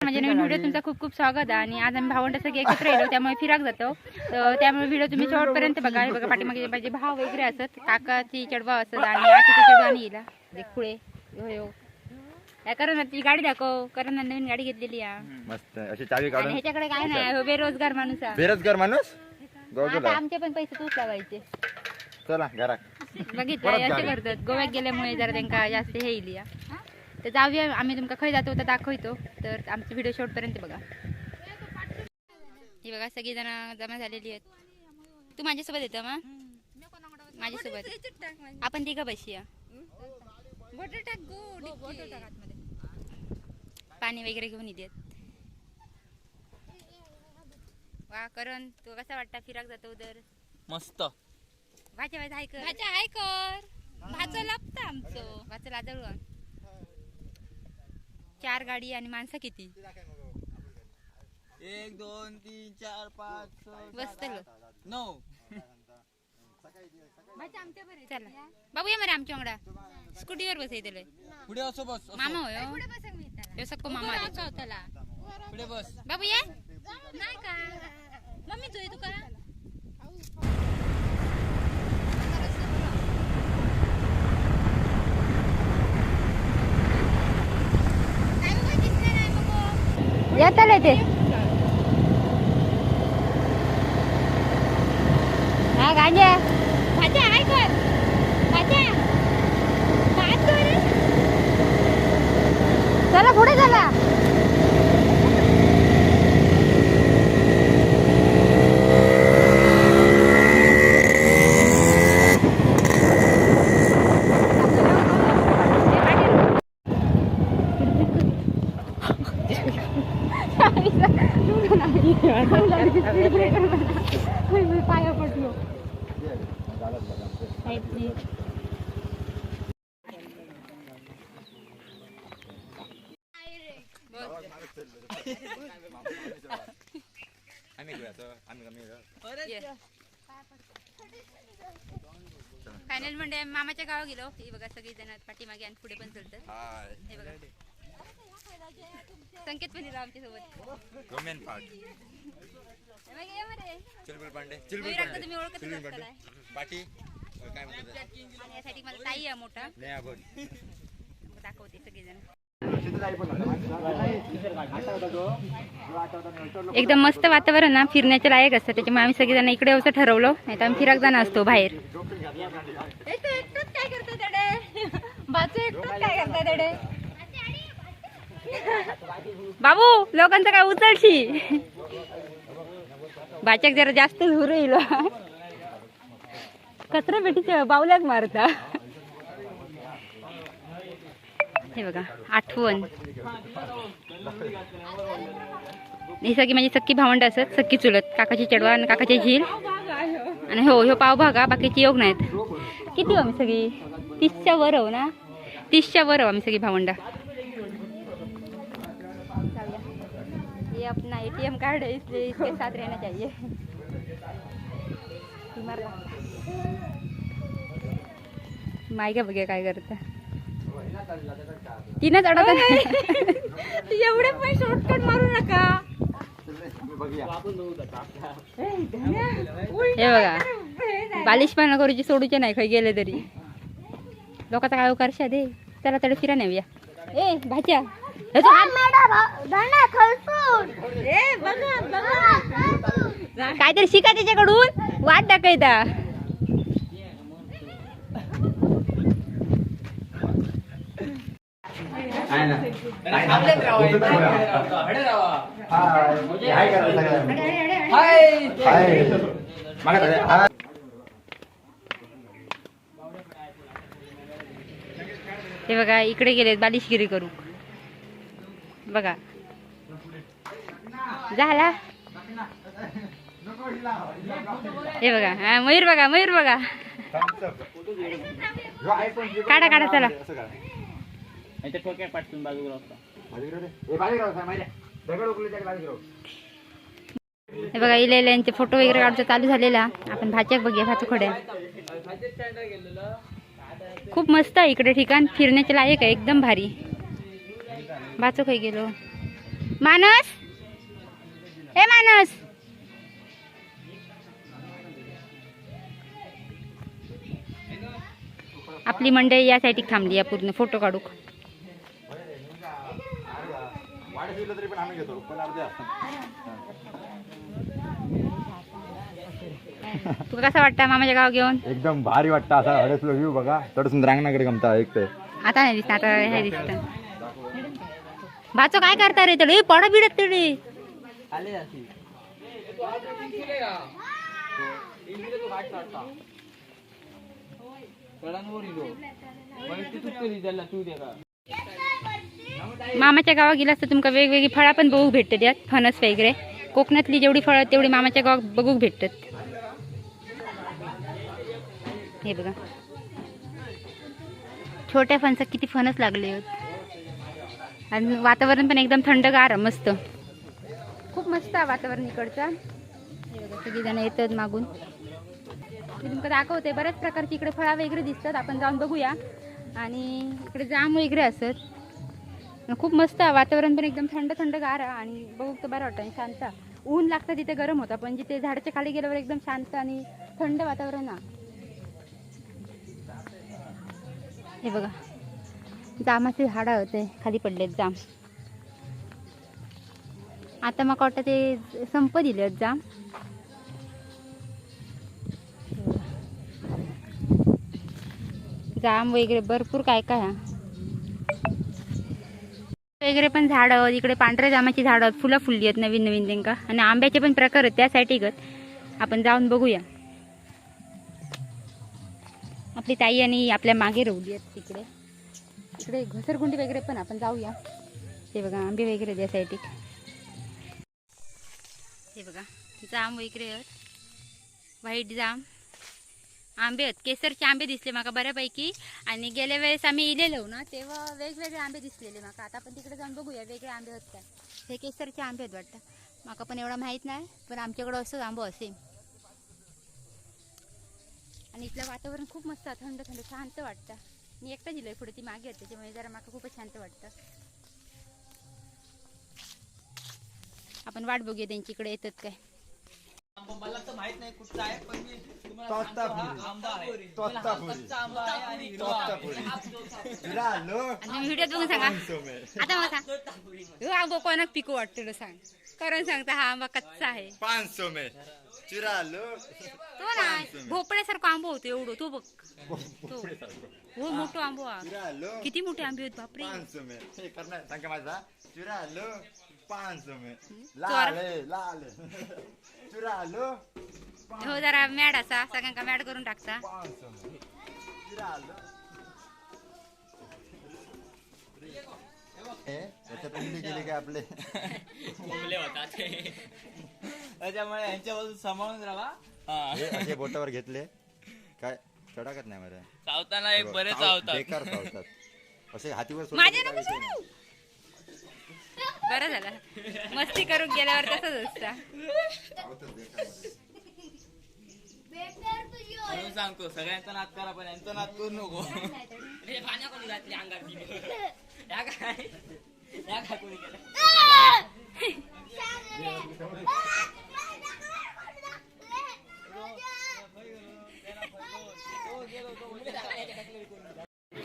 म्हणजे नवीन व्हिडिओ तुमचं खूप खूप स्वागत आहे आणि आज आम्ही भावंड सगळे एकत्र येलो त्यामुळे फिराक जातो. तर त्यामुळे व्हिडिओ तुम्ही शेवटपर्यंत बघा. हे बघा पाठीमागे माझे भाव वगैरे असत काकाची चढवा असत आणि आतीची चढवा आणि येला म्हणजे खुळे हो करा ना ती गाडी दाखव. कारण ना नवीन गाडी घेतलेली आहे मस्त अशी चावी आणि काढून ह्याच्याकडे काय नाही हो बेरोजगार माणूस आहे. बेरोजगार माणूस? आता आमचे पण पैसे तूच लावायचे. चला घरात. बघितलं परत असे गाडी. करतात. गोव्यात गेल्यामुळे जरा त्यांना जास्त हे येईल या. तर जाऊया आम्ही तुमका खय जातो तर दाखवतो. तर आमचे व्हिडिओ शेवटपर्यंत बघा. ही बघा सगळी जण जमा झालेली आहेत. तू माझ्यासोबत येतं मग माझ्यासोबत. आपण तिघं बसूया. पाणी वगैरे घेऊन येतात. वा करण तू कसा वाटता फिराक जातो तर मस्त. भाच्या भाच्या हाय कर. भाच्या हाय कर. भाचं लागतं आमचं. भाचं लाजळू चार गाडी आणि माणसं किती? एक दोन तीन चार पाच सहा, बसतलो नऊ. चला. बाबू या मरे आमच्या वांगडा स्कूटीवर बसायचं पुढे असो बस. मामा होय हो. ह्यो सक्को मामा आले. पुढे बस. बाबू ये नाही का? मम्मी तुझी तू का येतले ते हा गांजा भाज्या हाय कर भाज्या भात कर चला पुढे चला पाया पडलो आम्ही घेऊया आम्ही कमी घेऊया. फायनल म्हणजे मामाच्या गावा गेलो. हे बघा सगळी जण पाठीमागे आणि पुढे पण चलतात हाय. हे बघा. संकेत पण दिला आमच्यासोबत रोमन पार्ट चिलबुल पांडे. चिलबुल पांडे. तुम्ही पांडे. पाटी काय म्हणतात? यासाठी मला ताई आहे मोठा. दाखवते सगळेजण. एकदम मस्त वातावरण ना फिरण्याचे लायक असतं. त्याच्यामुळे आम्ही सगळेजण इकडे असं ठरवलं. नाही तर आम्ही फिराक जाणार असतो बाहेर. बाबू लोकांचं काय उचलशी? बाच्याक जरा जास्त झुर येईल. कचरा पेटीच्या बावल्याक मारता. हे बघा आठवण. ही सगळी म्हणजे माझी सक्की भावंड असत सक्की चुलत काकाची चढवा आणि काकाची झील. आणि हो ह्यो पाव भागा बाकीची योग नाहीत. किती हो आम्ही सगळी? तीसच्या वर हो ना? तीसच्या वर हो आम्ही सगळी भावंडा. ये अपना एटीएम कार्ड है इसलिए इसके साथ रहना चाहिए माय का बघे काय करता. तिनंच अडवत एवढे पण शॉर्टकट मारू नका. हे बघा बालिशपणा करूची सोडूचे नाही खय गेले तरी. लोकांचा काय करशा दे. चला तडे फिरा नेऊया. ए भाच्या. काहीतरी शिका त्याच्याकडून वाट हे बघा इकडे गेलेत बालिशगिरी करू. बघा. झाला? हे बघा हा मयूर बघा मयूर बघा. काढा काढा चला. याच्या ठोक्या पाठवून बाजूला असता हे बघा इलेले यांचे फोटो वगैरे काढतो चालू झालेला. आपण भाच्याक बघूया भाचू खोड्या. खूप मस्त आहे इकडे ठिकाण. फिरण्याचे लायक आहे एकदम भारी. भाचू खाई गेलो. मानस? ए मानस! आपली मंडळी या साईडीक थांबली आहे पूर्ण फोटो काढूक. दिलं तरी पण आम्ही घेतो पण अर्ध्या तुला कसं वाटतं मामाच्या गाव घेऊन? एकदम भारी वाटतं असा हडसलो व्ह्यू बघा. तडसून रांगणाकडे गमता ऐकतंय आता नाही दिसत आता हे दिसत. भाचो काय करता रे तडे पडा बिडत तडे आले मामाच्या गावात गेलास तर तुमका वेगवेगळी फळं पण बघूक भेटतात यात फणस वगैरे. कोकणातली जेवढी फळं तेवढी मामाच्या गावात बघूक भेटतात. हे बघा. छोट्या फणसात किती फणस लागले आहेत. आणि वातावरण पण एकदम थंडगार मस्त. खूप मस्त आहे वातावरण इकडचं. हे बघा सगळीजण येतात मागून. मी तुमका दाखवते बऱ्याच प्रकारची इकडे फळा वगैरे दिसतात आपण जाऊन बघूया. आणि इकडे जाम वगैरे असत. खूप मस्त वातावरण पण एकदम थंड थंड गार आणि बघू तर बरं वाटतं आणि शांत ऊन लागतं तिथे गरम होता पण जिथे झाडाच्या खाली गेल्यावर एकदम शांत आणि थंड वातावरण आहे. हे बघा. जामाचे झाडं होते खाली पडलेत जाम. आता मग वाटतं ते संप दिले आहेत जाम. जाम वगैरे भरपूर काय काय हा वगैरे पण झाडं इकडे पांढऱ्या जामाची झाडं फुलं फुलली आहेत नवीन नवीन त्यांका आणि आंब्याचे पण प्रकार आहेत त्यासाठी गत. आपण जाऊन बघूया. आपली ताई आणि आपल्या मागे राहू आहेत तिकडे. इकडे घसरगुंडी वगैरे पण आपण जाऊया. ते बघा आंबे वगैरे त्यासाठी. हे बघा जाम वगैरे आहेत. White jam. आंबे आहेत. केसरचे आंबे दिसले माका बऱ्यापैकी. आणि गेल्या वेळेस आम्ही इलेलो ना तेव्हा वेगवेगळे आंबे दिसलेले माका. आता पण तिकडे जाऊन बघूया वेगळे आंबे आहेत काय. हे केसरचे आंबे आहेत वाटतं. माका पण एवढा माहीत नाही पण आमच्याकडं असं आंबो असेल आणि इथलं वातावरण खूप मस्त थंड थंड शांत वाटतं. मी एकटा दिलोय पुढे ती मागे होते त्याच्यामुळे जरा माका खूपच शांत वाटतं. आपण वाट बघूया त्यांची इकडे येतात काय. मला तर माहीत नाही कुठचा आहे पण मी तुम्हाला सांगतो हा आंबा आहे. मला कच्चा आंबा आहे आणि हिरवा आहे. आणि तुम्ही व्हिडिओ बघून सांगा आता मला सांग. ह्यो आंबो कोणाक पिकू वाटतो सांग. कारण सांगता हा आंबा कच्चा आहे. पाच सो मे चुरा लो. तो ना भोपळ्यासारखा आंबो होतो एवढं तो बघ. तो. हो मोठा आंबो हा. चुरा किती मोठे आंबे आहेत बापरे. पाच सो मे हे करणार सांग माझा. चुरा लो. पाच सो मे चोर. लाल. लाल हो जरा मॅड असा सगळ्यांका मॅड करून टाकता उंडी गेली काय आपले? त्याच्यामुळे यांच्या बाजू सांभाळून राहा. हा. हे असे बोटावर घेतले. काय चढाकत नाही मला चावताना एक बरे चाव- चावतात. बेकार चावतात. असे हातीवर माझ्या बरं झालं. मस्ती करून गेल्यावर तसंच असतं. म्हणून सांगतो सगळ्यांचा नाद करा पण यांचा नाद करू नको.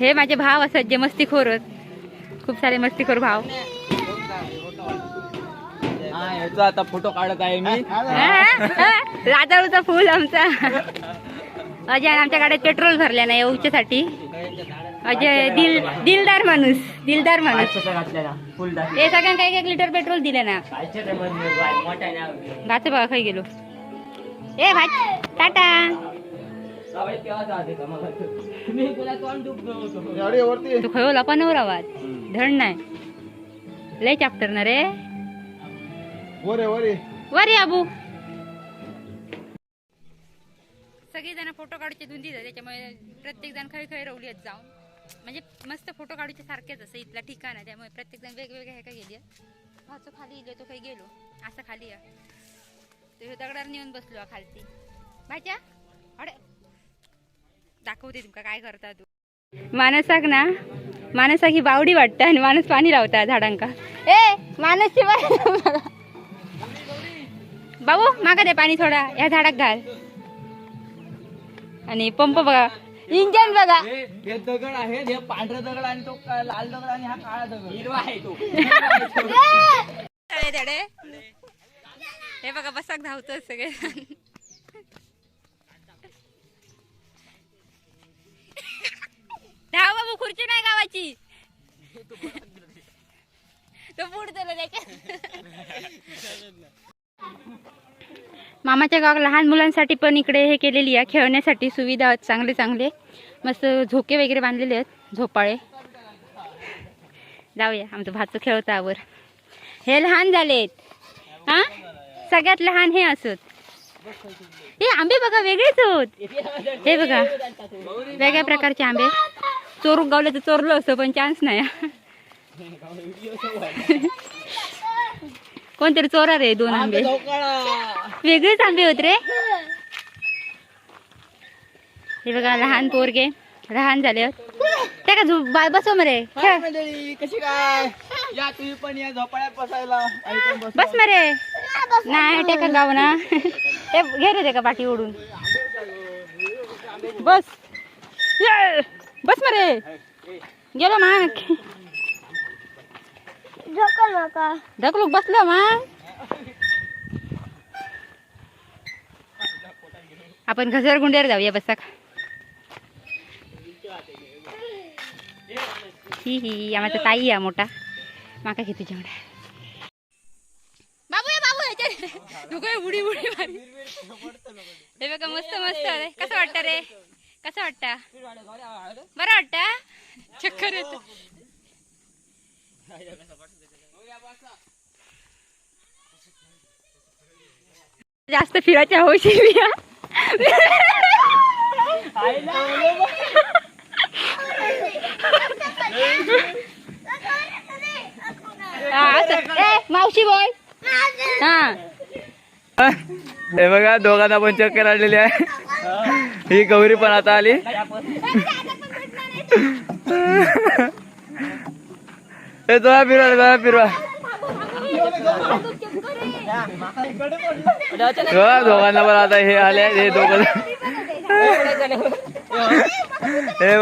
हे माझे भाव असत जे मस्तीखोर. खूप सारे मस्तीखोर भाव. याचा आता फोटो काढत आहे मी. लाजाळूचा फुल आमचा. अजय आमच्या गाड्यात पेट्रोल भरल्या नाही उच्यासाठी अजय दिल दिलदार माणूस दिलदार माणूस. हे सगळ्यांना एक एक लिटर पेट्रोल दिले ना. भात बघा खाई गेलो. ए भात. टाटा. तू खयोला पनवर आवाज धड नाही. लय चॅप्टर ना रे वरे वरे. वरी आबू सगळी जण फोटो काढूचे धुंदी त्याच्यामुळे प्रत्येक जण खरी खरी रवली आहेत जाऊन. म्हणजे मस्त फोटो काढूचे सारखेच असं इथला ठिकाण आहे त्यामुळे प्रत्येक जण वेगवेगळ्या ह्या काय गेली? भाचो खाली इलो तो काही गेलो. असं खाली या तो ह्यो दगडावर नेऊन बसलो हा खालती. भाच्या अडे. दाखवते तुमका काय करता तू. मानसाक ना मानसाक ही बावडी वाटतं आणि माणूस पाणी लावता झाडांका. ए मानसची बाई बाबू मागा दे पाणी थोडा. या झाडाक घाल. आणि पंप बघा. इंजन बघा. हे हे दगड आहे हे पांढरा दगड आणि तो का- लाल दगड आणि हा काळा दगड. हिरवा आहे तो. तळे तळे हे बघा बसाक धावतो सगळे धाव बाबू खुर्ची नाही गावाची. तो पुढे मामाच्या गावात लहान मुलांसाठी पण इकडे हे केलेली आहे. खेळण्यासाठी सुविधा आहेत चांगले चांगले. मस्त झोके वगैरे बांधलेले आहेत झोपाळे. जाऊया आमचं भाचं खेळतावर हे लहान झालेत. हा? सगळ्यात लहान हे असत. हे आंबे बघा वेगळेच होत. हे बघा वेगळ्या प्रकारचे आंबे. चोरूक गावलं तर चोरलो असतो पण चान्स नाही. कोणतरी चोरा रे दोन आंबे. वेगळेच आंबे होत रे. हे बघा लहान पोरगे. लहान झाले होत. त्या का झो बा- बसव मरे कशी काय? या तुम्ही पण या झोपाळ्यात बसायला. बस मरे. नाही टेका गाव ना. हे घे रे ते का पाठी ओढून. बस. ये. बस मरे. गेलो मग. ढकलूक बसलो मग. आपण घसरगुंड्यावर जाऊया बसाक ही ही आम्हाला ताई आहे मोठा. माका घे तुझ्या बाबू या बाबू ह्याच्या नको उडी उडी मारी. हे बघा मस्त मस्त रे कसं वाटतं रे? कसं वाटतं? बरं वाटतं? चक्कर येत. जास्त फिरायच्या हौशी हा, मावशी बोल. हा. हे बघा दोघांना पण चक्कर आलेली आहे. ही गौरी पण आता आली. हे दोघा फिरवा दोघा फिरवा दोघांना पण आता हे आले हे दोघं हे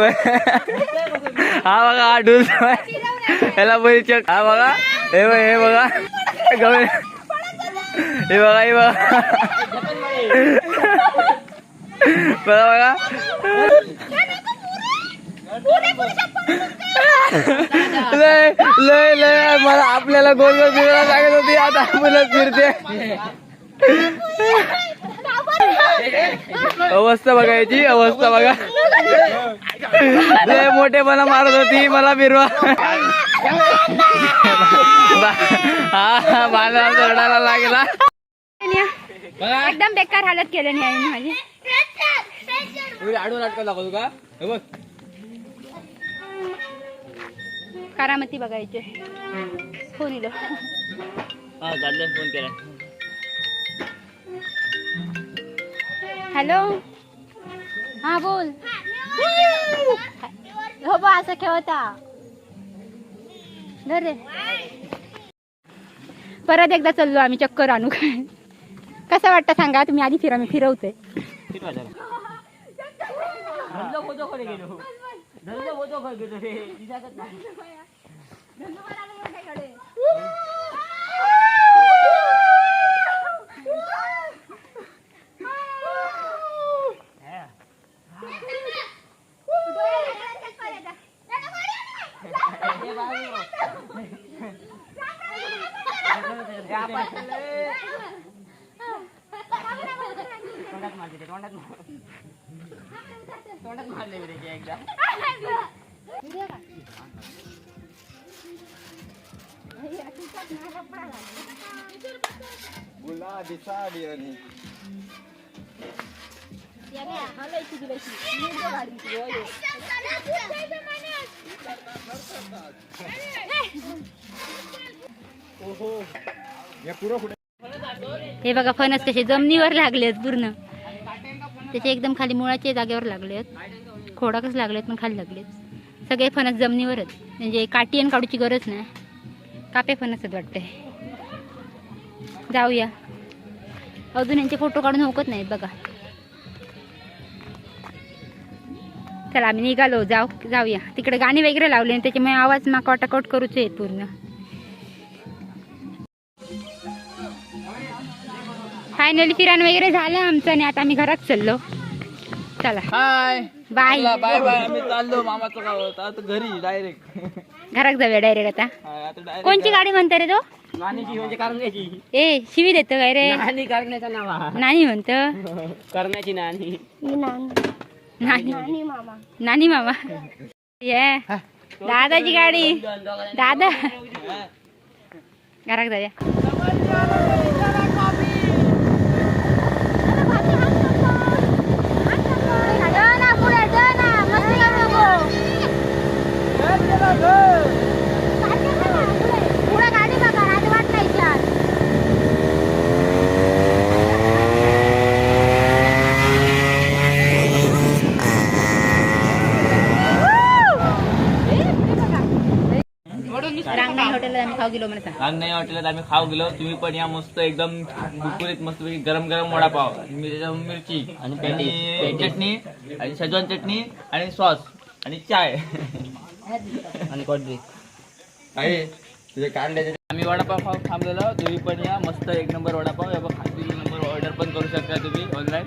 हा बघा हा डूल ह्याला बरी चक हा बघा हे बघा हे बघा गवे हे बघा हे बघा बघा बघा लय लय लय मला आपल्याला गोल गोल फिरायला लागत होती आता आपणच फिरते. अवस्था बघायची अवस्था बघा. लय मोठेपणा मारत होती मला फिरवा. हा मला रडायला लागला. एकदम बेकार हालत केलं नाही आईने माझी. आडून दाखवतो का? हे बघ. करामती बघायचे. फोन इलो. हा गाडल्यान फोन केला. हॅलो? हा बोल. हो बा असं खेळता धर रे. परत एकदा चाललो आम्ही चक्कर आणू काय? कसं वाटतं सांगा तुम्ही आधी फिरा मी फिरवते. धंदा होतो खरे गेलो. धंदा होतो खरे गेलो रे. രണ്ടു പേരാണ് ഞാൻ കൈകളെ आणि हे बघा फणस कसे जमिनीवर लागलेत पूर्ण. त्याचे एकदम खाली मुळाच्या जागेवर लागलेत खोडा कसं लागलेत पण खाली लागलेत सगळे फणस जमिनीवरच म्हणजे काठी आणि काढूची गरज नाही. कापे फणसच वाटतंय. जाऊया. अजून यांचे फोटो काढून होकत नाहीत बघा. चला आम्ही निघालो. जाऊ जाऊया. तिकडे गाणी वगैरे लावले आणि त्याच्यामुळे आवाज माका वाटाकट करूच आहेत पूर्ण. फायनली फिराण वगैरे झालं आमचं आणि आता आम्ही घरात चाललो. चला. हाय बाय बाय बाय आम्ही चाललो मामाचं गाव आता घरी डायरेक्ट घरात जाऊया डायरेक्ट आता. कोणची गाडी म्हणते रे तो? नानीची म्हणजे करण्याची ए शिवी देतो काय रे? नानी करण्याचं नाव. नानी म्हणतो. करण्याची नानी. नानी. नानी. मामा. ये. दादाची गाडी. दादा. घरात जाऊया आम्ही खाऊ गेलो म्हणा रांगणाई हॉटेलात आम्ही खाऊ गेलो. तुम्ही पण या मस्त एकदम कुरकुरीत मस्त गरम गरम वडापाव आणि मी त्याच्यावर मिरची आणि चटणी आणि शेजवान चटणी आणि सॉस आणि चाय. आणि कोल्ड्रिंक आहे तुझे काढल्याचे आम्ही वडापाव खाऊ थांबलेलो. तुम्ही पण या. मस्त एक नंबर वडापाव. या बघ नंबर ऑर्डर पण करू शकता तुम्ही ऑनलाईन